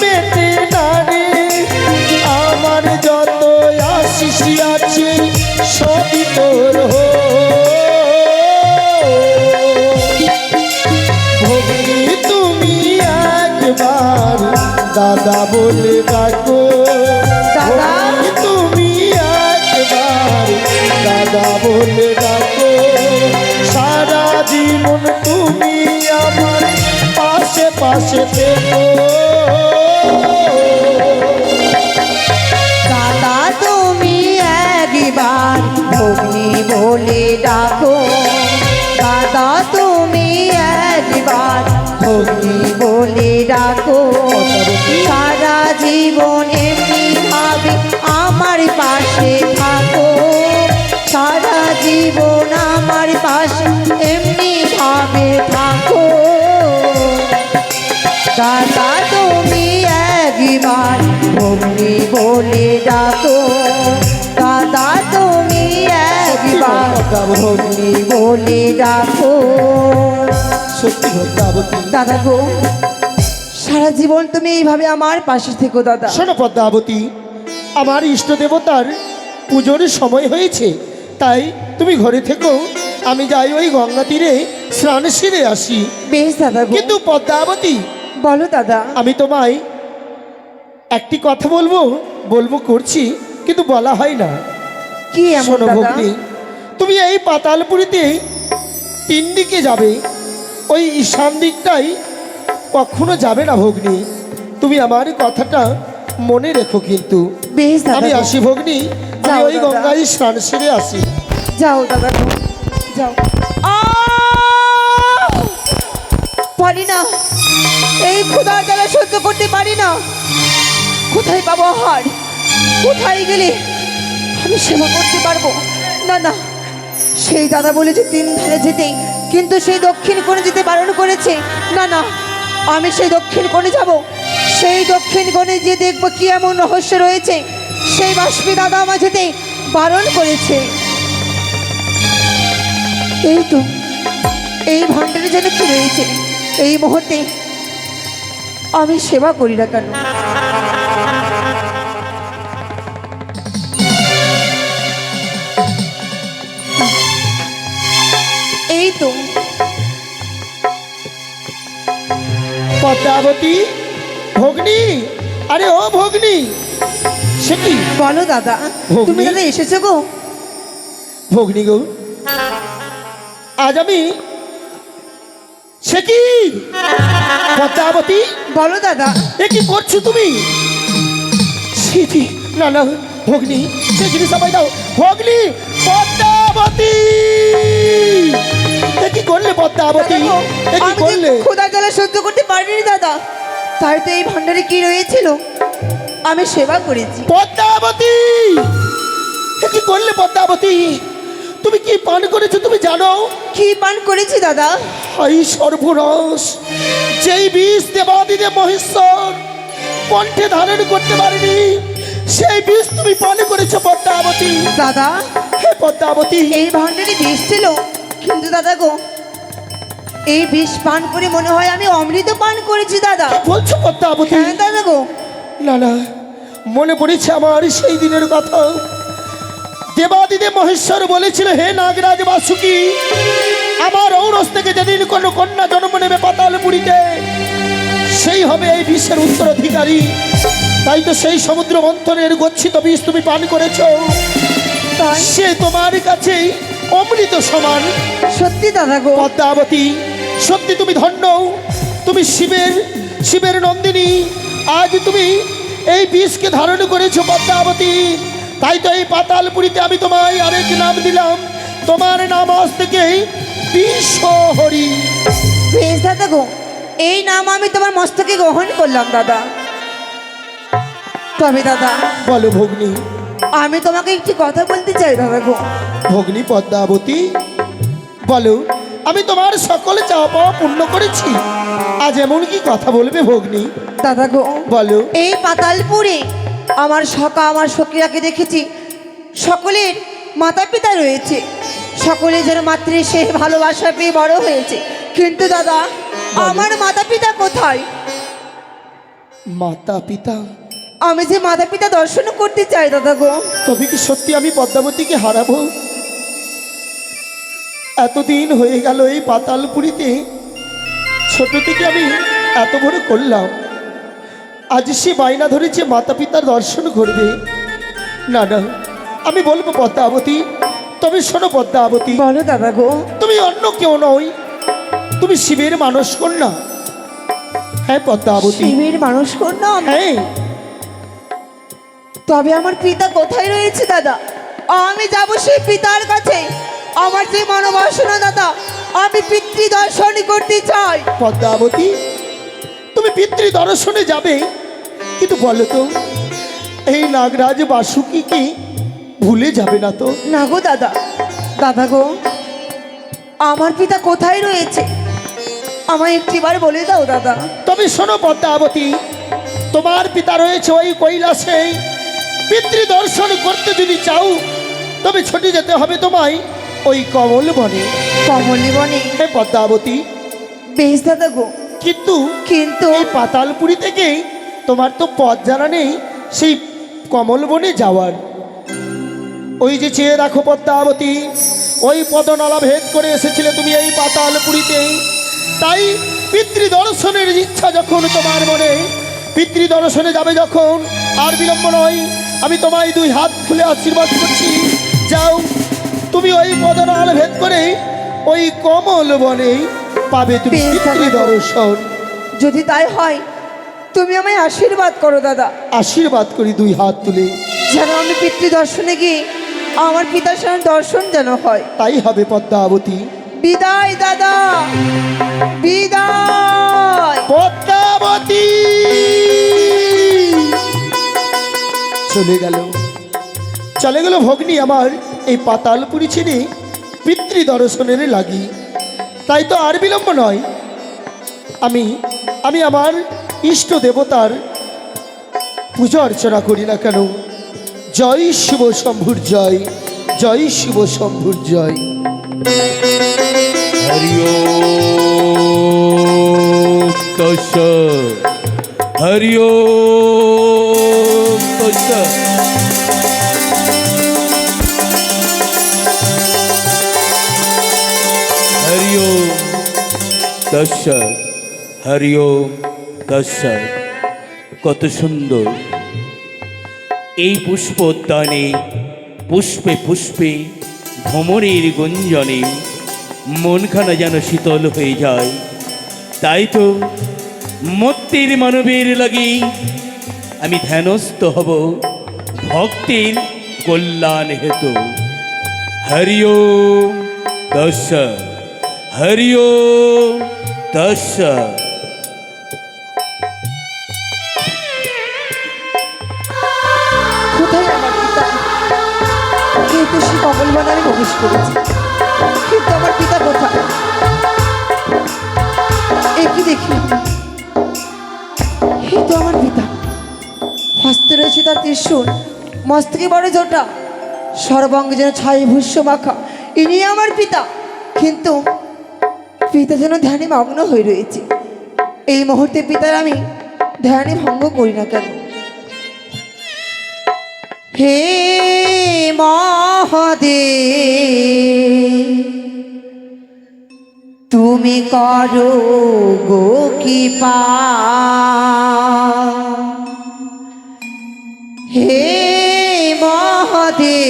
মেটে না রে আমার যত আশিস আছে সবই তোর হো ভগ্নি তুমি একবার দাদা বলে ডাকো। দাদা? তুমি একবার দাদা বলে ডাকো। সারা জীবন তুমি আমার পাশে পাশে থেকো। দাদা, তুমি একবার ভগ্নি বলে ডাকো। দাদা, তুমি একবার ভগ্নি বলে ডাকো। সারা জীবন এমনি ভাবে আমার পাশে থাকো। সারা জীবন আমার পাশে বলে ডাকো। সত্যি পদ্মাবতী দাদা গো সারা জীবন তুমি এইভাবে আমার পাশে থেকো দাদা। শোনো পদ্মাবতী আমার ইষ্ট দেবতার পুজোর সময় হয়েছে তাই তুমি ঘরে থেকো আমি যাই ওই গঙ্গা তীরে স্নান সেরে আসি। বেশ দাদা গো। কিন্তু পদ্মাবতী বলো দাদা। আমি তোমায় একটি কথা বলব বলব করছি কিন্তু বলা হয় না। কি এমন দাদা? তুমি এই পাতালপুরিতে তিন দিকে যাবে। ওই ঈশান দিকটাই কখনো যাবে না ভগ্নি। তুমি আমার কথাটা মনে রেখো কিন্তু। বেশ আমি আসি ভগ্নি। আমি ওই। গঙ্গায় স্নান সেরে আসি। যাও দাদা। যাও। পারি না। এই ক্ষুধার জ্বালা সহ্য করতে পারি না। কোথায় পাবো আহার? কোথায় গেলে আমি সেবা করতে পারব? না না। সেই দাদা বলেছে তিন ধারে যেতে কিন্তু সেই দক্ষিণ কোণে যেতে বারণ করেছে। না না, আমি সেই দক্ষিণ কোণে যাব। সেই দক্ষিণ কোণে যে দেখব কি এমন রহস্য রয়েছে। সেই বাষ্পী দাদা আমার যেতে বারণ করেছে। এই তো, এই ভাণ্ডারে যেন কি রয়েছে, এই মুহূর্তে আমি সেবা করি না কেন? এই তো। পদ্মাবতী ভগ্নি আরে ও ভগ্নি সে কি? বলো দাদা? তুমি দাদা এসেছ গো। ভগ্নি গো আজ আমি সে কি? পদ্মাবতী? বলো দাদা। এ কি করছ তুমি? সেটি না না ভগ্নি সে জিনিস আমায় দাও। ভগ্নি পদ্মাবতী! কি করলে পদ্মাবতী কি করলে? ক্ষুধার জ্বালা সহ্য করতে পারিনি দাদা। তাই তো এই ভাণ্ডারে কি রয়েছিল? আমি সেবা করেছি। পদ্মাবতী কি করলে পদ্মাবতী তুমি কি পান করেছ তুমি জানো? কি পান করেছি দাদা? হাই সর্বনাশ! যেই বিষ দেবাদিদে মহেশ্বর কণ্ঠে ধারণ করতে পারেনি সেই বিষ তুমি পান করেছ পদ্মাবতী দাদা হে পদ্মাবতী এই ভাণ্ডারে বিষ ছিল কিন্তু দাদা গো এই বিষ পান করে মনে হয় আমি অমৃত পান করেছি দাদা। বলছো পদ্মাবতী? হ্যাঁ দাদা গো। না না মনে পড়েছে আমার সেই দিনের কথা। দেবাদিদে মহেশ্বর বলেছিল হে নাগরাজ বাসুকি আমার ঔরস থেকে যেদিন কোনো কন্যা জন্ম নেবে পাতাল পুরীতে সেই হবে এই বিশ্বের উত্তরাধিকারী। তাই তো সেই সমুদ্র মন্থনের গচ্ছিত বিষ তুমি পান করেছ। তাই সে তোমার কাছে অমৃত সমান। সত্যি দাদা গো। পদ্মাবতী সত্যি তুমি ধন্য। তুমি শিবের শিবের নন্দিনী। আজ তুমি এই বিষকে ধারণ করেছ পদ্মাবতী। তাই তো এই পাতালপুরীতে আমি তোমায় আরেক নাম দিলাম। তোমার নাম আজ থেকেই বিশ্বহরি বেশ দাদা গো এই নাম আমি তোমার মস্তকে গ্রহণ করলাম দাদা। তবে দাদা বলো ভগ্নী আমি তোমাকে একটি কথা বলতে চাই দাদা গো। ভগ্নী পদ্মাবতী বলো আমি তোমার সকল চাওয়া পাওয়া পূর্ণ করেছি। আজ এমন কি কথা বলবে ভগ্নী? দাদা গো বলো। এই পাতালপুরে আমার সকা আমার সখীরাকে দেখেছি। সকলের মাতা পিতা রয়েছে। সকলে যেন মাতৃ সে ভালোবাসা পেয়ে বড় হয়েছে। কিন্তু দাদা আমার মাতা পিতা কোথায়? মাতা পিতা আমি যে মাতা পিতা দর্শন করতে চাই দাদা গো। তবে কি সত্যি আমি পদ্মাবতীকে হারাবো? এতদিন হয়ে গেল এই পাতালপুরিতে। ছোট থেকে আমি এত বড় করলাম। আজ সে বায়না ধরেছে মাতা পিতার দর্শন করবে না না আমি বলব পদ্মাবতী তবে শোনো পদ্মাবতী। বলো দাদা গো। তুমি অন্য কেউ নই। তুমি শিবের মানস কন্যা হ্যাঁ পদ্মাবতী। শিবের মানুষ করলাম হ্যাঁ। তবে আমার পিতা কোথায় রয়েছে দাদা? আমি যাব সেই পিতার কাছে। আমার যে মনোবাসনা দাদা আমি পিতৃ দর্শন করতে চাই। পদ্মাবতী তুমি পিতৃ দর্শনে যাবে। কিন্তু বলো তো এই নাগরাজ বাসুকিকে ভুলে যাবে না তো? না গো দাদা। দাদা গো আমার পিতা কোথায় রয়েছে? আমায় একটিবার বলে দাও দাদা। তবে শোনো পদ্মাবতী তোমার পিতা রয়েছে ওই কৈলাসে। পিতৃ দর্শন করতে যদি চাও তবে ছুটে যেতে হবে তোমায় ওই কমল বনে। কমলি বনে? হ্যাঁ পদ্মাবতী। বেশ দাদা গো। কিন্তু কিন্তু? এই পাতালপুরি থেকে তোমার তো পথ জানা নেই সেই কমল বনে যাওয়ার। ওই যে চেয়ে রাখো পদ্মাবতী ওই পদনালা ভেদ করে এসেছিলে তুমি এই পাতালপুরিতে। তাই পিতৃ দর্শনের ইচ্ছা যখন তোমার মনে পিতৃ দর্শনে যাবে যখন আর বিলম্ব নয়। আমি তোমায় দুই হাত খুলে আশীর্বাদ করছি। যাও তুমি ওই পদনাল ভেদ করে ওই কমল বনে পাবে তুমি দর্শন। যদি তাই হয় তুমি আমায় আশীর্বাদ করো দাদা। আশীর্বাদ করি দুই হাত তুলে। যেন আমি পিতৃ দর্শনে গিয়ে আমার পিতার সঙ্গে দর্শন যেন হয়। তাই হবে পদ্মাবতী। বিদায় দাদা। বিদায়। পদ্মাবতী! চলে গেল। চলে গেল ভগ্নি আমার এই পাতালপুরি ছেড়ে পিতৃ দর্শনের লাগি। তাই তো আর বিলম্ব নয়। আমি আমি আমার ইষ্ট দেবতার পূজা অর্চনা করি না কেন? জয় শিব শম্ভুর জয় জয় শিব শম্ভুর জয়। হরি হরি हरि ओम तस् हरि ओम तस् हरि ओम तस् কত সুন্দর এই পুষ্পোদ্যানে পুষ্পে পুষ্পে ভ্রমণের গুঞ্জনে মনখানা যেন শীতল হয়ে যায় তাই তো মত্তের মানবের লাগি আমি ধ্যানস্থ হব ভক্তের কল্যাণ হেতু। হরি ওম দশ হরি ওম দশ কোথায় আমার পিতা? কিন্তু সে কমল বানারে প্রবেশ করেছে? ত্রিশূল মস্তকে বড় জোটা। সর্বাঙ্গে যেন ছাই ভূষ্য মাখা। ইনি আমার পিতা। কিন্তু পিতা যেন ধ্যানে মগ্ন হয়ে রয়েছে। এই মুহূর্তে পিতার আমি ধ্যানে ভঙ্গ করি না কেন? হে মহাদে তুমি করো গো কৃপা। হে মহাদে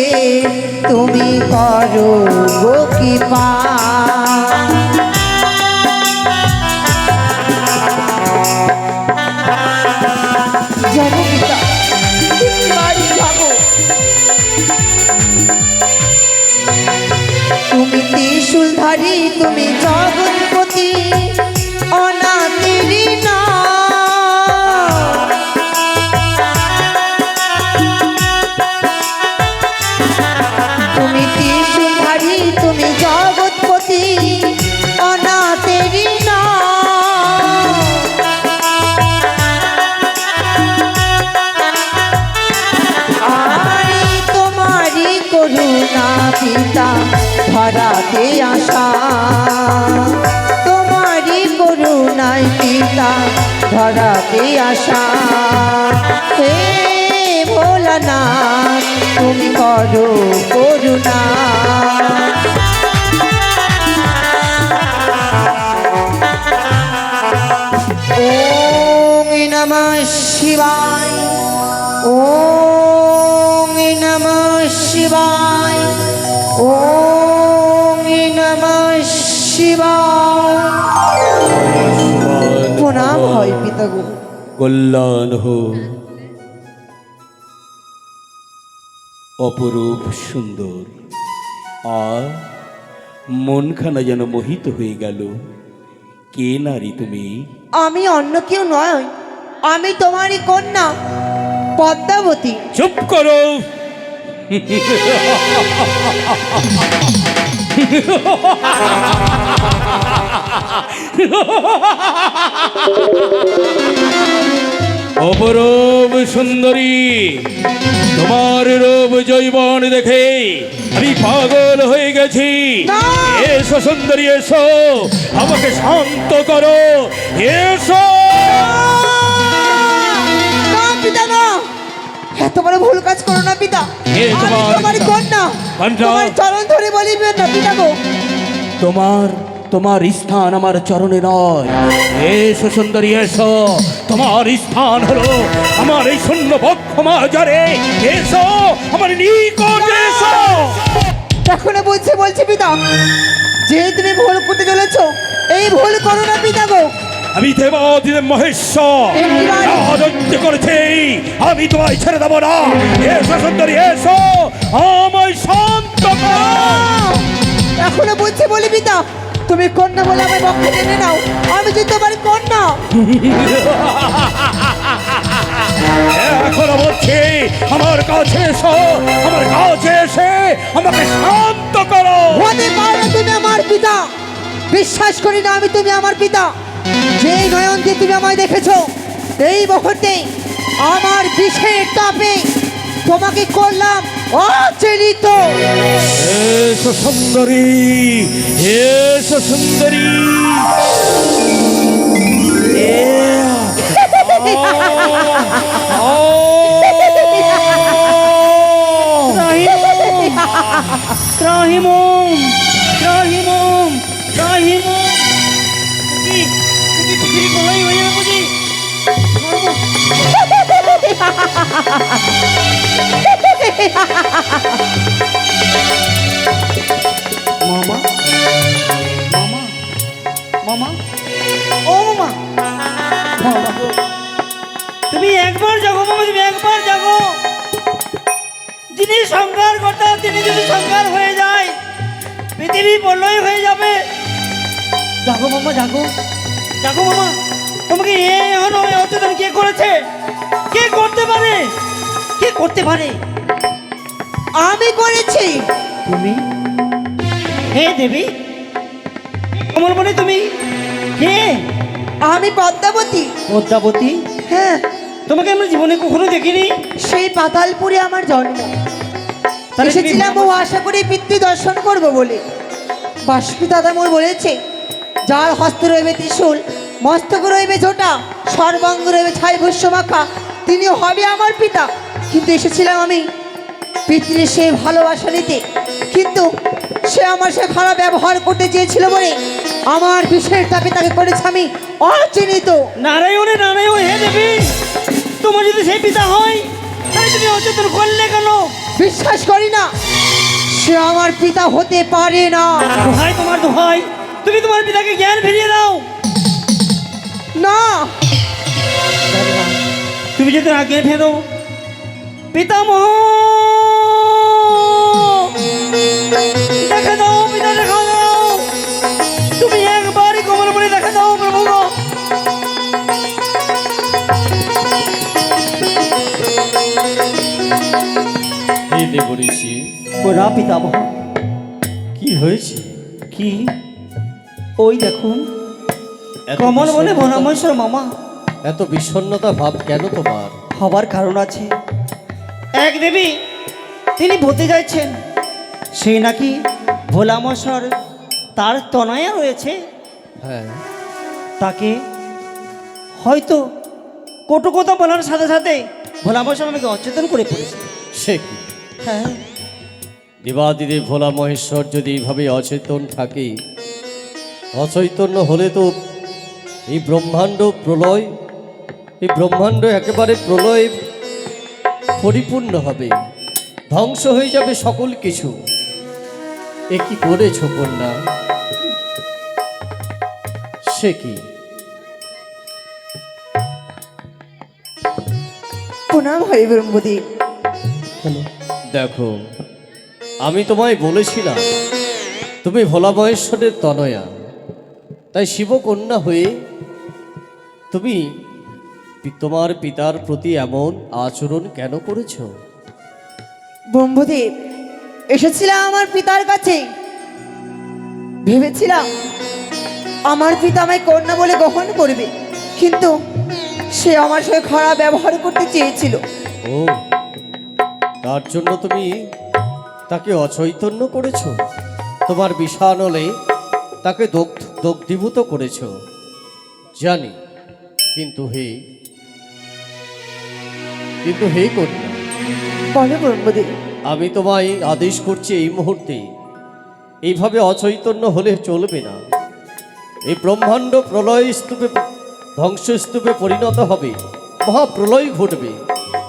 তুমি করো একটিবার যাব। তুমি ত্রিশূলধারী তুমি জগৎপতি। মিটাতে আশা হে ভোলানা তুমি করো করুণা। ওম নমঃ শিবায় ওম কল্যাণ হোক অপরূপ সুন্দর। আর মনখানা যেন মোহিত হয়ে গেল। কে নারী তুমি? আমি অন্য কেউ নয়। আমি তোমারই কন্যা পদ্মাবতী। চুপ করো। অপরূপ সুন্দরী তোমার রূপ জৈবন দেখে আমি পাগল হয়ে গেছি। এসো সুন্দরী এসো আমাকে শান্ত করো এসো! না পিতা না! এত বড় ভুল কাজ করো না পিতা। তোমার কন্যা? তোমার চরণ ধরে বলিবেন না পিতা গো। তোমার তোমার স্থান আমার চরণে নয়। এসো সুন্দরী এসো। তোমার স্থান হলো আমার এই শূন্য বক্ষ মাজারে। এসো আমার নিকট এসো। এখনও বলছি বলছি পিতা যে তুমি ভুল করতে চলেছ এই ভুল করো না পিতা গো। আমি দেবাদিদেব মহেশ্বর রাজত্ব করেছি। আমি তোমায় ছেড়ে দেবো না। এসো সুন্দরী এসো। আমায় শান্ত করো। এখনও বলছি বলি পিতা তুমি কন্যা বলে আমার পক্ষে টেনে নাও। আমি যে তোমার কন্যা। এখনও বলছি আমার কাছে এসো আমার কাছে এসে আমাকে শান্ত করো। হতে পারে তুমি আমার পিতা। বিশ্বাস করি না আমি তুমি আমার পিতা। যেই নয়ন দিয়ে তুমি আমায় দেখেছ এই মুহূর্তে আমার বিষের তাপে তোমাকে করলাম। 어 제니토 예수 성돌이 예수 성돌이 예 트라히몽 트라히몽 트라히몽 그지 그지 그지 몰라요 왜 이러지 মামা মামা মামা ও মামা তুমি একবার জাগো মামা তুমি একবার জাগো। যিনি সংহার করতে, তিনি যদি সংহার হয়ে যায়, পৃথিবী বলই হয়ে যাবে। জাগো মামা জাগো। জাগো মামা তোমাকে এ হলো অচেতন কে করেছে? কে করতে পারে? কে করতে পারে? আমি করেছি। তুমি? হে দেবী কমল বলে তুমি? কে? আমি পদ্মাবতী। পদ্মাবতী? হ্যাঁ। তোমাকে আমরা জীবনে কখনো দেখিনি। সেই পাতালপুরে আমার জন্ম। এসেছিলাম ও আশা করি পিতৃ দর্শন করব বলে। বাসপি দাদা মোর বলেছে যার হস্ত রইবে ত্রিশূল মস্তক রইবে ঝোটা সর্বাঙ্গ রইবে ছাই ভস্য মাখা তিনি হবে আমার পিতা। কিন্তু এসেছিলাম আমি পিতৃ সে ভালোবাসা নিতে। কিন্তু সে আমার সে খারাপ ব্যবহার করতে চেয়েছিল বলে আমার বিষের তাপে তাকে করেছে আমি অচিহ্নিত নারায়ণে নারায়ণ হে দেবী তোমার যদি সেই পিতা হয় তাহলে তুমি অচেতন করলে কেন? বিশ্বাস করি না সে আমার পিতা হতে পারে না। দোহাই তোমার দোহাই তুমি তোমার পিতাকে জ্ঞান ফিরিয়ে দাও। না। তুমি যদি জ্ঞান ফিরে পিতামহ দেখা দাও পিতা দেখা দাও তুমি একবারই কমল বলে দেখা দাও প্রভু গো। হে ওরা পিতামহ কি হয়েছে? কি? ওই দেখুন কমল বলে বনামেশ্বর মামা। এত বিষণ্ণতা ভাব কেন তোমার? হবার কারণ আছে। এক দেবী তিনি ভূতে যাচ্ছেন সে নাকি ভোলামশর তার তনয়া রয়েছে। হ্যাঁ। তাকে হয়তো কটু কথা বলার সাথে সাথে ভোলা মহেশ্বর আমাকে অচেতন করে পড়েছে। সে কি? হ্যাঁ। দেবাদিদে ভোলা মহেশ্বর যদি এইভাবে অচেতন থাকে অচৈতন্য হলে তো এই ব্রহ্মাণ্ড প্রলয় এই ব্রহ্মাণ্ড একেবারে প্রলয় পরিপূর্ণ হবে ধ্বংস হয়ে যাবে সকল কিছু। এ কি করেছ কন্যা? সে কি? প্রণাম হরি ব্রহ্মদেব দেখো আমি তোমায় বলেছিলাম তুমি ভোলা মহেশ্বরের তনয়া। তাই শিবকন্যা হয়ে তুমি তোমার পিতার প্রতি এমন আচরণ কেন করেছ? ব্রহ্মদেব এসেছিলাম আমার পিতার কাছে। ভেবেছিলাম আমার পিতা আমায় কন্যা বলে গ্রহণ করবে। কিন্তু সে আমার সঙ্গে খারাপ ব্যবহার করতে চেয়েছিল। ও তার জন্য তুমি তাকে অচৈতন্য করেছ? তোমার বিষানলে তাকে দগ্ধ দগ্ধীভূত করেছ। জানি কিন্তু হে কিন্তু হে কন্যা। বলো ব্রহ্মদেব। আমি তোমায় আদেশ করছি এই মুহূর্তে। এইভাবে অচৈতন্য হলে চলবে না। এই ব্রহ্মাণ্ড প্রলয় স্তূপে ধ্বংসস্তূপে পরিণত হবে। মহাপ্রলয় ঘটবে।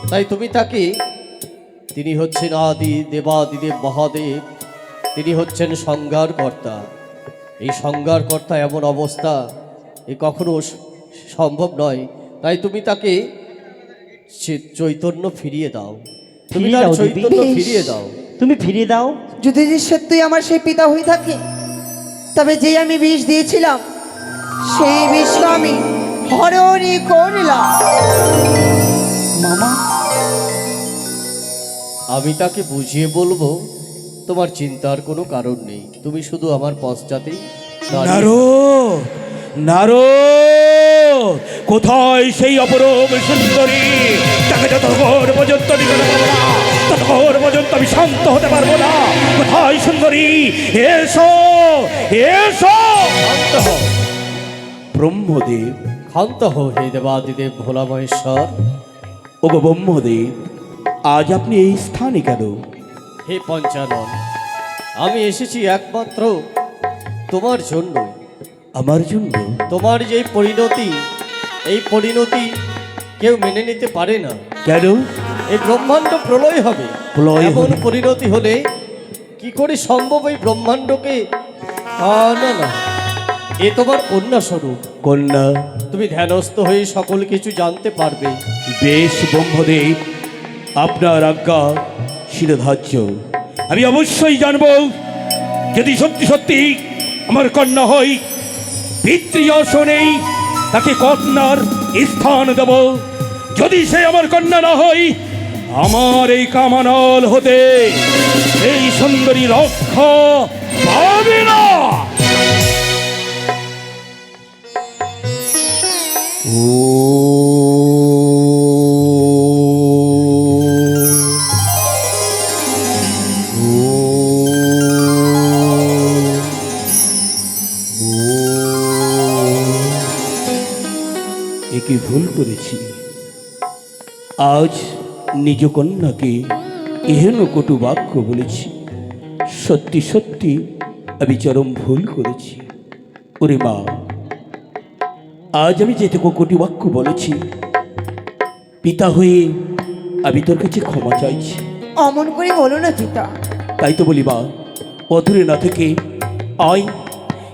তাই তুমি তাকে, তিনি হচ্ছেন আদি দেবাদিদেব মহাদেব, তিনি হচ্ছেন সংজ্ঞারকর্তা এই সংজ্ঞারকর্তা এমন অবস্থা এ কখনো সম্ভব নয়। তাই তুমি তাকে চৈতন্য ফিরিয়ে দাও। ফিরিয়ে দাও, দেবী। ফিরিয়ে দাও। তুমি ফিরিয়ে দাও। যদি যে সত্যি আমার সেই পিতা হয়ে থাকে তবে যে আমি বিষ দিয়েছিলাম সেই বিষকে আমি হরণই করলাম। মামা। আমি তাকে বুঝিয়ে বলব তোমার চিন্তার কোনো কারণ নেই। তুমি শুধু আমার পশ্চাতেই নারো নারো কোথায় সেই অপরূপ সুন্দরী? তাকে যতক্ষণ পর্যন্ত নিতে পারব না ততক্ষণ পর্যন্ত আমি শান্ত হতে পারব না। কোথায় সুন্দরী? এসো এসো শান্ত হও। ব্রহ্মদেব। ক্ষান্ত হো হে দেবাদিদেব ভোলা মহেশ্বর। ওগো ব্রহ্মদেব আজ আপনি এই স্থানে কেন? হে পঞ্চানন আমি এসেছি একমাত্র তোমার জন্যই। আমার জন্য? তোমার যে পরিণতি এই পরিণতি কেউ মেনে নিতে পারে না। কেন? এই ব্রহ্মাণ্ড প্রলয় হবে। প্রলয় এমন পরিণতি হলে কি করে সম্ভব এই ব্রহ্মাণ্ডকে? না না। এ তোমার কন্যা স্বরূপ কন্যা। তুমি ধ্যানস্থ হয়ে সকল কিছু জানতে পারবে। বেশ ব্রহ্মদেব। আপনার আজ্ঞা শিরোধার্য। আমি অবশ্যই জানব যদি সত্যি সত্যি আমার কন্যা হই পিতৃয়সনেই তাকে কন্যার স্থান দেব। যদি সে আমার কন্যা না হয়, আমার এই কামানল হতে এই সুন্দরী রক্ষা পাবে না। একে ভুল করেছি। আজ নিজ কন্যাকে এহেন কটু বাক্য বলেছি সত্যি সত্যি আমি চরম ভুল করেছি। ওরে মা আজ আমি যেটুকু কটু বাক্য বলেছি পিতা হয়ে আমি তোর কাছে ক্ষমা চাইছি। অমন করে বলো না পিতা। তাই তো বলি মা অধুরে না থেকে আয়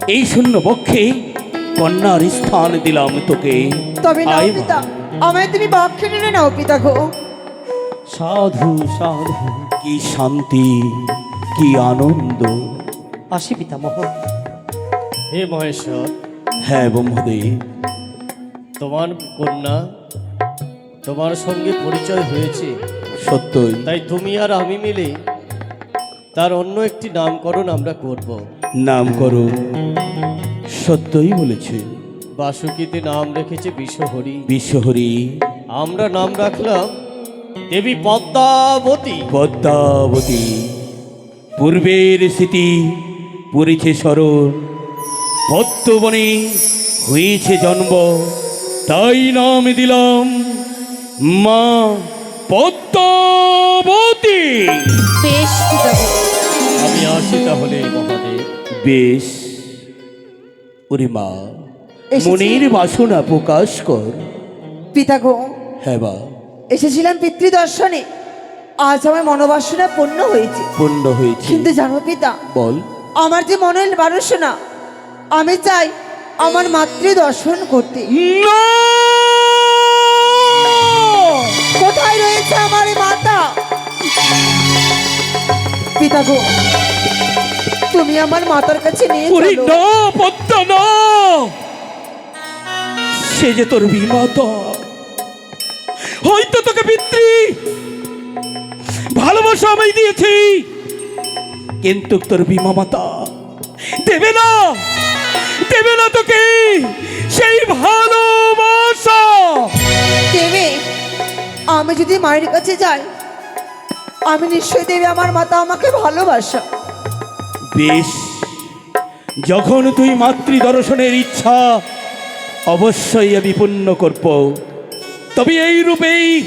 এই শূন্য পক্ষে কন্যার স্থান দিলাম তোকে। তবে নাও পিতা আমায় তুমি বাক্যে নিলে নাও পিতা গো। সাধু সাধু কি শান্তি কি আনন্দ। আসি পিতামহ হে মহেশ্বর। হ্যাঁ ব্রহ্মদেব তোমার কন্যা তোমার সঙ্গে পরিচয় হয়েছে। সত্যই। তাই তুমি আর আমি মিলে তার অন্য একটি নামকরণ আমরা করব। নাম করো সত্যই বলেছে। বাসুকিতে নাম রেখেছে বিশ্বহরি। বিশ্বহরি। আমরা নাম রাখলাম দেবী পদ্মাবতী। পদ্মাবতী। পূর্বের স্মৃতি পড়েছে স্মরণ। পদ্মবনে হয়েছে জন্ম। তাই নাম দিলাম মা পদ্মাবতী। বেশ আমি আসি তাহলে মহাদেব। বেশ। ওরে মা মনের বাসনা প্রকাশ কর। পিতাগো হ্যাঁ বা এসেছিলাম পিতৃদর্শনে। আজ আমার মনোবাসনা পূর্ণ হয়েছে। পূর্ণ হয়েছে। কিন্তু জানো পিতা বল। আমার যে মনের বাসনা আমি চাই আমার মাতৃ দর্শন করতে কোথায় রয়েছে আমার মাতা? পিতা গো তুমি আমার মাতার কাছে নিয়ে সে যে তোর বিমাতা হয়তো তোকে পিতৃ ভালোবাসা আমি দিয়েছি কিন্তু তোর বিমা মাতা দেবে না দেবে না তোকে সেই ভালোবাসা। দেবে। আমি যদি মায়ের কাছে যাই আমি নিশ্চয়ই দেবে আমার মাতা আমাকে ভালোবাসা। বেশ। যখন তুই মাতৃ দর্শনের ইচ্ছা অবশ্যই আমি পূর্ণ করব। তবে এই রূপেই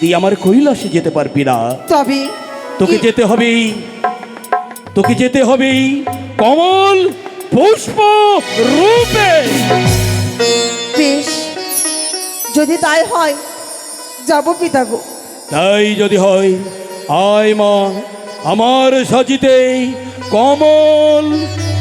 তুই আমার কৈলাসে যেতে পারবি না। তবে তোকে যেতে হবে তোকে যেতে হবে কমল পুষ্প রূপে। বেশ যদি তাই হয় যাব পিতা গো। তাই যদি হয় আয় মা আমার সাজিতে কমল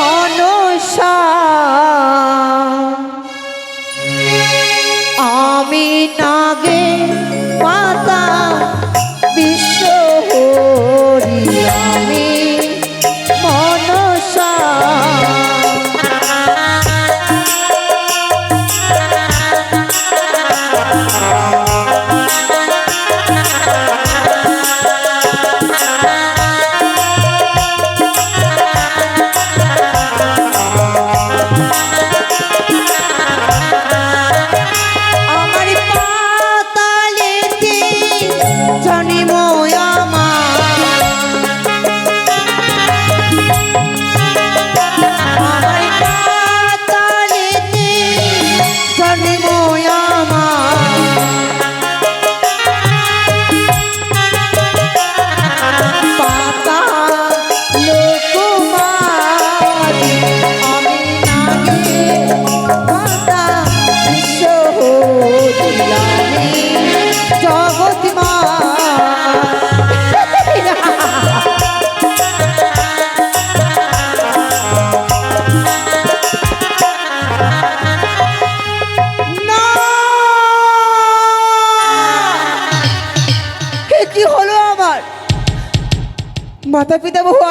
মনসা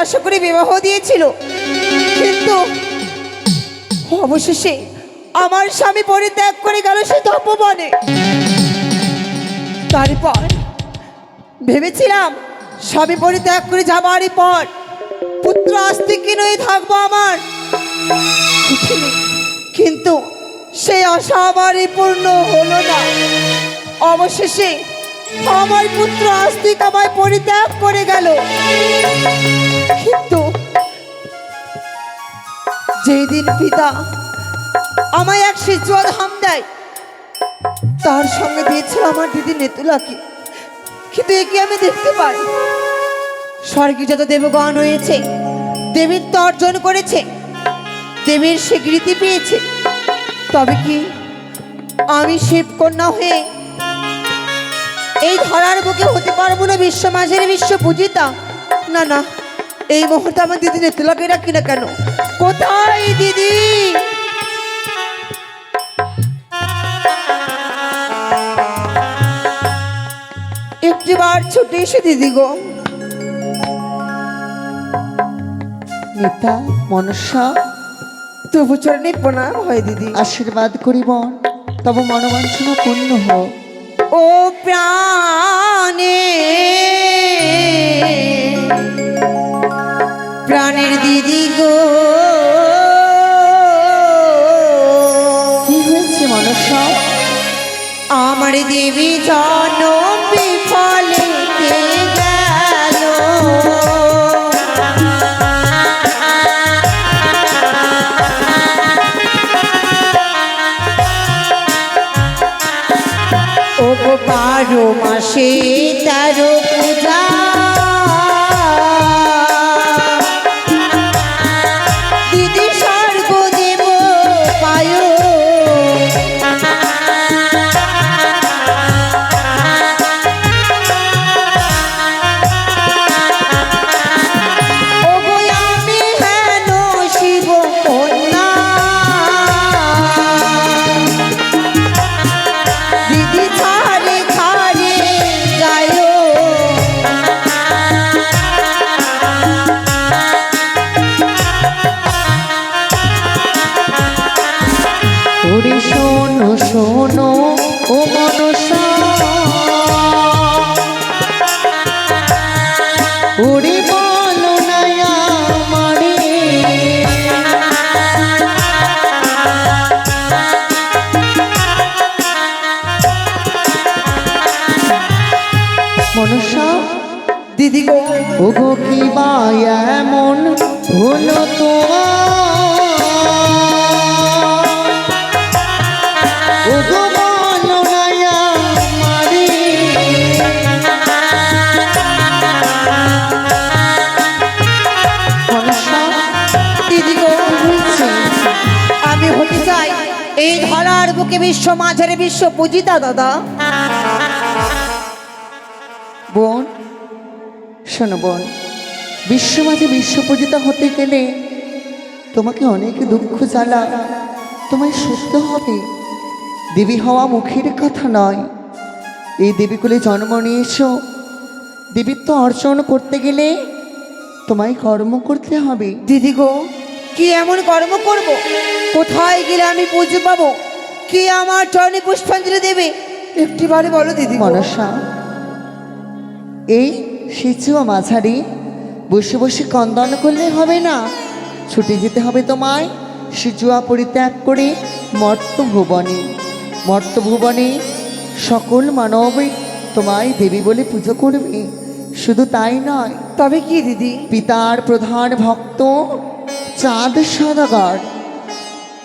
আশা করে বিবাহ দিয়েছিল। কিন্তু অবশেষে আমার স্বামী পরিত্যাগ করে গেল সে তপবনে। তারপর ভেবেছিলাম স্বামী পরিত্যাগ করে যাবারই পর পুত্র আস্তিকে নয় থাকব আমার। কিন্তু সেই আশা আমারই পূর্ণ হলো না। অবশেষে আমার পুত্র আস্তিক আমায় পরিত্যাগ করে গেল। কিন্তু যেই দিন পিতা আমায় এক সিজুয়া ধাম দেয়, তার সঙ্গে দিয়েছিল আমার দিদি নেতুলাকে। কিন্তু একে আমি দেখতে পাই। স্বর্গে যত দেবগণ রয়েছে দেবীত্ব অর্জন করেছে, দেবীর স্বীকৃতি পেয়েছে। তবে কি আমি শিবকন্যা হয়ে এই ধরার বুকে হতে পারব না বিশ্ব মাঝের বিশ্ব পূজিতা? না না। এই মুহূর্তে আমার দিদি নেতুলাকে রাখি না কেন? কোথায় দিদি? একটিবার ছুটে এসে দিদি গো। নেতা মনসা। তবু চরণে প্রণাম হয় দিদি। আশীর্বাদ করি মন তব মনোবাঞ্ছনা পূর্ণ হোক। ও প্রাণে প্রাণের দিদি গো। কি হয়েছে মনসা আমার দেবী জন বিফলে গেল? ও গো বারো মাসে তেরো হলো তো আমি এই ধরার বুকে বিশ্ব মাঝারে বিশ্ব পূজিতা দাদা। বোন শোনো বোন। বিশ্ব মাঝে বিশ্ব পূজিতা হতে গেলে তোমাকে অনেক দুঃখ জ্বালা তোমায় সত্য হবে। দেবী হওয়া মুখের কথা নয়। এই দেবীকুলে জন্ম নিয়েছো। দেবীত্ব অর্জন করতে গেলে তোমায় কর্ম করতে হবে। দিদি গো কি এমন কর্ম করব? কোথায় গেলে আমি পুজো পাবো? কি আমার চরণে পুষ্পাঞ্জলি দেবে? একটিবারে বলো দিদি মনসা এই সিচুয়া মাঝারি বসে বসে কন্দন করলে হবে না। ছুটে যেতে হবে তোমায়। সিচুয়া পরিত্যাগ করে মর্তভুবনে। মর্তভুবনে সকল মানব তোমায় দেবী বলে পুজো করবে। শুধু তাই নয় তবে কি দিদি? পিতার প্রধান ভক্ত চাঁদ সদাগর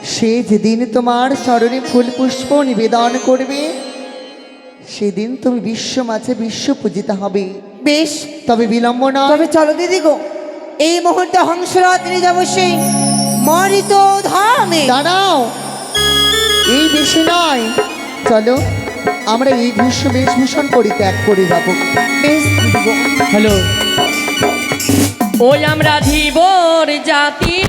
সে যেদিন তোমার চরণে ফুল পুষ্প নিবেদন করবে সেদিন তুমি বিশ্ব মাঝে বিশ্ব পূজিত হবে। বেশ তবে বিলম্ব না তবে চলো দিদি গো। এই মুহূর্তে হংসরাত্রি যাব সেই মরিত ধামে। দাঁড়াও। এই বেশি নয়। চলো আমরা এই ভীষ্ম বেশভূষণ পরিত্যাগ করে যাব। বেশ দিদি গো। হ্যালো। ওই আমরা ধীবর জাতির